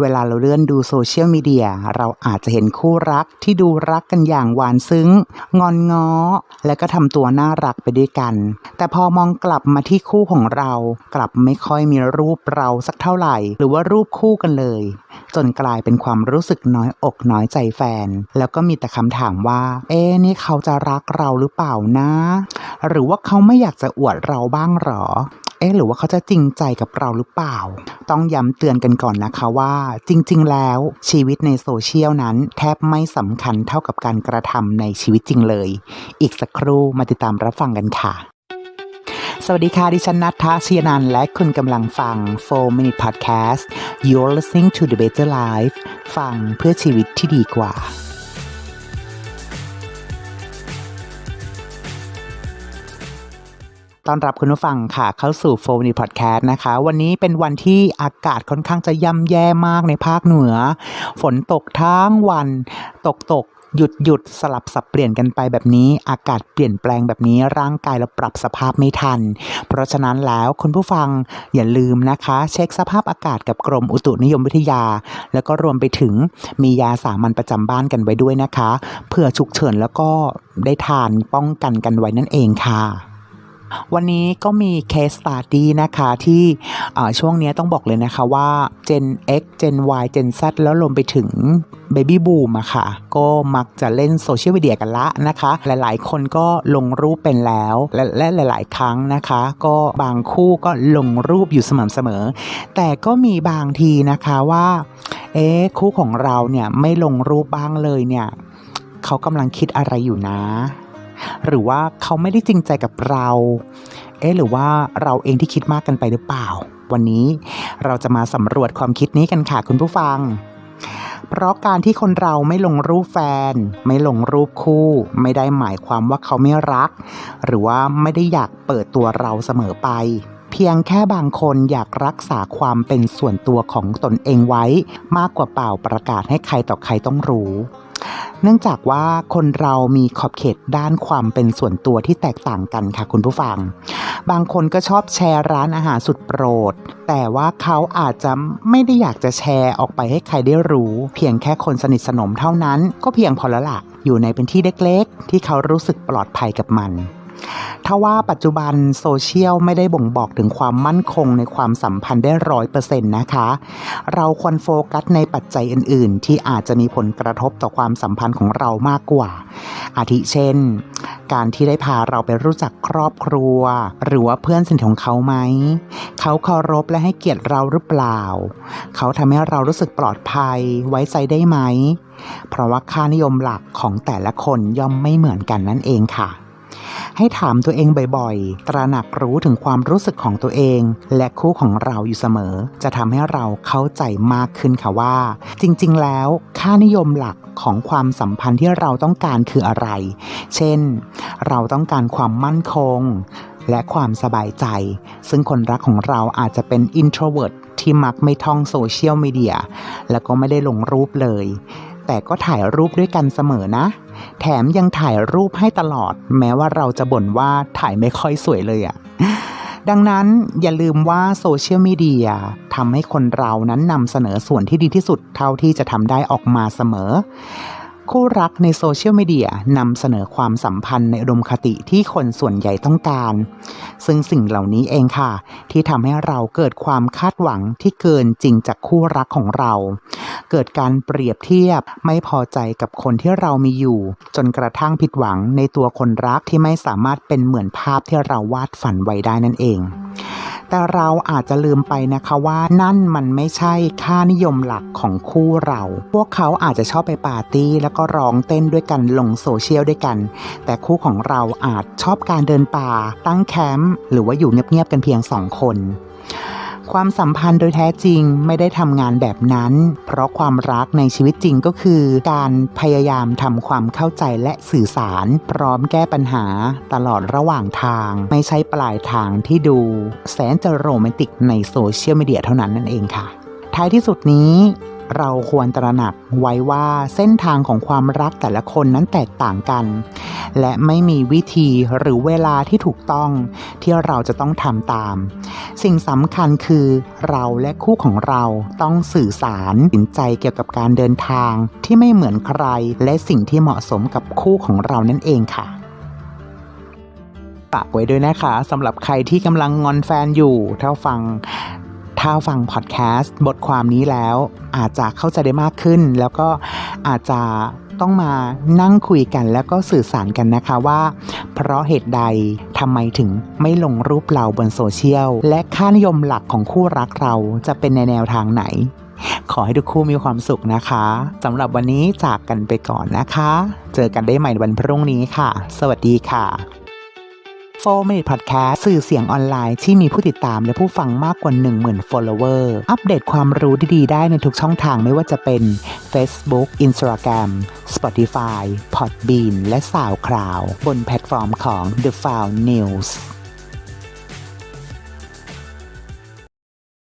เวลาเราเลื่อนดูโซเชียลมีเดียเราอาจจะเห็นคู่รักที่ดูรักกันอย่างหวานซึ้ง งอนง้อ และก็ทำตัวน่ารักไปด้วยกัน แต่พอมองกลับมาที่คู่ของเรา กลับไม่ค่อยมีรูปเราสักเท่าไหร่ หรือว่ารูปคู่กันเลย จนกลายเป็นความรู้สึกน้อยอกน้อยใจแฟน แล้วก็มีแต่คำถามว่า เอ๊นี่เขาจะรักเราหรือเปล่านะ หรือว่าเขาไม่อยากจะอวดเราบ้างหรอ อ๊ะหรือว่าเขาจะจริงใจกับเราหรือเปล่า ต้องย้ำเตือนกันก่อนนะคะว่า จริง ๆ แล้วชีวิตในโซเชียลนั้น แทบไม่สำคัญเท่ากับการกระทำในชีวิตจริงเลย อีกสักครู่มาติดตามรับฟังกันค่ะสวัสดีค่ะ ดิฉันนัทธาเชียนัน และคุณกำลังฟัง 4 Minute Podcast You're listening to the better life ฟังเพื่อชีวิตที่ดีกว่า ต้อนรับคุณผู้ฟังค่ะ เข้าสู่โฟนีพอดแคสต์นะคะ วันนี้เป็นวันที่อากาศค่อนข้างจะย่ำแย่มากในภาคเหนือ ฝนตกทั้งวัน ตกตกหยุดหยุดสลับสับเปลี่ยนกันไปแบบนี้ อากาศเปลี่ยนแปลงแบบนี้ร่างกายเราปรับสภาพไม่ทัน เพราะฉะนั้นแล้วคุณผู้ฟังอย่าลืมนะคะ เช็คสภาพอากาศกับกรมอุตุนิยมวิทยา แล้วก็รวมไปถึงมียาสามัญประจำบ้านกันไว้ด้วยนะคะเผื่อฉุกเฉินแล้วก็ได้ทานป้องกันกันไว้นั่นเองค่ะ วันนี้ก็มี case study นะคะที่ช่วงนี้ต้องบอกเลยนะคะว่า Gen X Gen Y Gen Z แล้วรวมไปถึง Baby Boom อะค่ะ ก็มักจะเล่นโซเชียลมีเดียกันละนะคะ หลายๆ คนก็ลงรูปเป็นแล้ว และและหลาย ๆ ครั้งนะคะ ก็บางคู่ก็ลงรูปอยู่สม่ำเสมอ แต่ก็มีบางทีนะคะว่าเอ๊ะคู่ของเราเนี่ยไม่ลงรูปบ้างเลยเนี่ยเขากำลังคิดอะไรอยู่นะ หรือว่าเขาไม่ได้จริงใจกับเรา เอ๊ะหรือว่าเราเองที่คิดมากกันไปหรือเปล่า วันนี้เราจะมาสำรวจความคิดนี้กันค่ะคุณผู้ฟัง เพราะการที่คนเราไม่ลงรูปแฟน ไม่ลงรูปคู่ ไม่ได้หมายความว่าเขาไม่รัก หรือว่าไม่ได้อยากเปิดตัวเราเสมอไปเพียงแค่บางคนอยากรักษาความเป็นส่วนตัวของตนเองไว้ มากกว่าเปล่าประกาศให้ใครต่อใครต้องรู้ เนื่องจากว่าคนเรามีขอบเขตด้านความเป็นส่วนตัวที่แตกต่างกันค่ะคุณผู้ฟัง บางคนก็ชอบแชร์ร้านอาหารสุดโปรด แต่ว่าเขาอาจจะไม่ได้อยากจะแชร์ออกไปให้ใครได้รู้ เพียงแค่คนสนิทสนมเท่านั้น ก็เพียงพอแล้วล่ะ อยู่ในเป็นที่เล็กๆ ที่เขารู้สึกปลอดภัยกับมัน ถ้าว่าปัจจุบันโซเชียลไม่ได้บ่งบอกถึงความมั่นคงในความสัมพันธ์ได้ร้อยเปอร์เซ็นต์นะคะ เราควรโฟกัสในปัจจัยอื่น ๆ ที่อาจจะมีผลกระทบต่อความสัมพันธ์ของเรามากกว่า อาทิเช่น การที่ได้พาเราไปรู้จักครอบครัว หรือว่าเพื่อนสนิทของเขาไหม เขาเคารพและให้เกียรติเราหรือเปล่า เขาทำให้เรารู้สึกปลอดภัยไว้ใจได้ไหม เพราะว่าค่านิยมหลักของแต่ละคนย่อมไม่เหมือนกันนั่นเองค่ะ ให้ถามตัวเองบ่อยๆ ตระหนักรู้ถึงความรู้สึกของตัวเอง และคู่ของเราอยู่เสมอ จะทำให้เราเข้าใจมากขึ้นค่ะว่า จริงๆ แล้วค่านิยมหลักของความสัมพันธ์ที่เราต้องการคืออะไร เช่น เราต้องการความมั่นคง และความสบายใจ ซึ่งคนรักของเราอาจจะเป็น introvert ที่มักไม่ท่องโซเชียลมีเดีย แล้วก็ไม่ได้ลงรูปเลย แต่ก็ถ่ายรูปด้วยกันเสมอนะ แถมยังถ่ายรูปให้ตลอด แม้ว่าเราจะบ่นว่าถ่ายไม่ค่อยสวยเลยอะ่ะดังนั้นอย่าลืมว่าโซเชียลมีเดียทำให้คนเรานั้นนำเสนอส่วนที่ดีที่สุดเท่าที่จะทำได้ออกมาเสมอ คู่รักในโซเชียลมีเดียนำเสนอความสัมพันธ์ในอุดมคติที่คนส่วนใหญ่ต้องการ ซึ่งสิ่งเหล่านี้เองค่ะ ที่ทำให้เราเกิดความคาดหวังที่เกินจริงจากคู่รักของเรา เกิดการเปรียบเทียบไม่พอใจกับคนที่เรามีอยู่ จนกระทั่งผิดหวังในตัวคนรักที่ไม่สามารถเป็นเหมือนภาพที่เราวาดฝันไว้ได้นั่นเอง แต่เราอาจจะลืมไปนะคะว่านั่นมันไม่ใช่ค่านิยมหลักของคู่เรา พวกเขาอาจจะชอบไปปาร์ตี้แล้วก็ร้องเต้นด้วยกันลงโซเชียลด้วยกัน แต่คู่ของเราอาจชอบการเดินป่า ตั้งแคมป์หรือว่าอยู่เงียบๆกันเพียงสองคน ความสัมพันธ์โดยแท้จริงไม่ได้ทำงานแบบนั้น เพราะความรักในชีวิตจริงก็คือ การพยายามทำความเข้าใจและสื่อสาร พร้อมแก้ปัญหาตลอดระหว่างทาง ไม่ใช่ปลายทางที่ดู แสนจะโรแมนติกในโซเชียลมีเดียเท่านั้นนั่นเองค่ะ ท้ายที่สุดนี้เราควรตระหนักไว้ว่าเส้นทางของความรักแต่ละคนนั้นแตกต่างกัน และไม่มีวิธีหรือเวลาที่ถูกต้องที่เราจะต้องทำตาม สิ่งสำคัญคือเราและคู่ของเราต้องสื่อสารสินใจเกี่ยวกับการเดินทางที่ไม่เหมือนใคร และสิ่งที่เหมาะสมกับคู่ของเรานั่นเองค่ะฝากไว้ด้วยนะคะสำหรับใครที่กำลังงอนแฟนอยู่ ถ้าฟังถ้าฟังพอดแคสต์บทความนี้แล้ว อาจจะเข้าใจได้มากขึ้น แล้วก็อาจจะ ต้องมานั่งคุยกันแล้วก็สื่อสารกันนะคะว่า เพราะเหตุใดทำไมถึงไม่ลงรูปเราบนโซเชียล และค่านิยมหลักของคู่รักเราจะเป็นในแนวทางไหน ขอให้ทุกคู่มีความสุขนะคะสำหรับวันนี้จากกันไปก่อนนะคะ เจอกันได้ใหม่วันพรุ่งนี้ค่ะ สวัสดีค่ะ4 Minute Podcast สื่อเสียงออนไลน์ที่มีผู้ติดตามและผู้ฟังมากกว่า 10,000 follower อัปเดตความรู้ดีๆ ได้ในทุกช่องทางไม่ว่าจะเป็น Facebook Instagram Spotify Podbean และ SoundCloud บนแพลตฟอร์มของ The Found News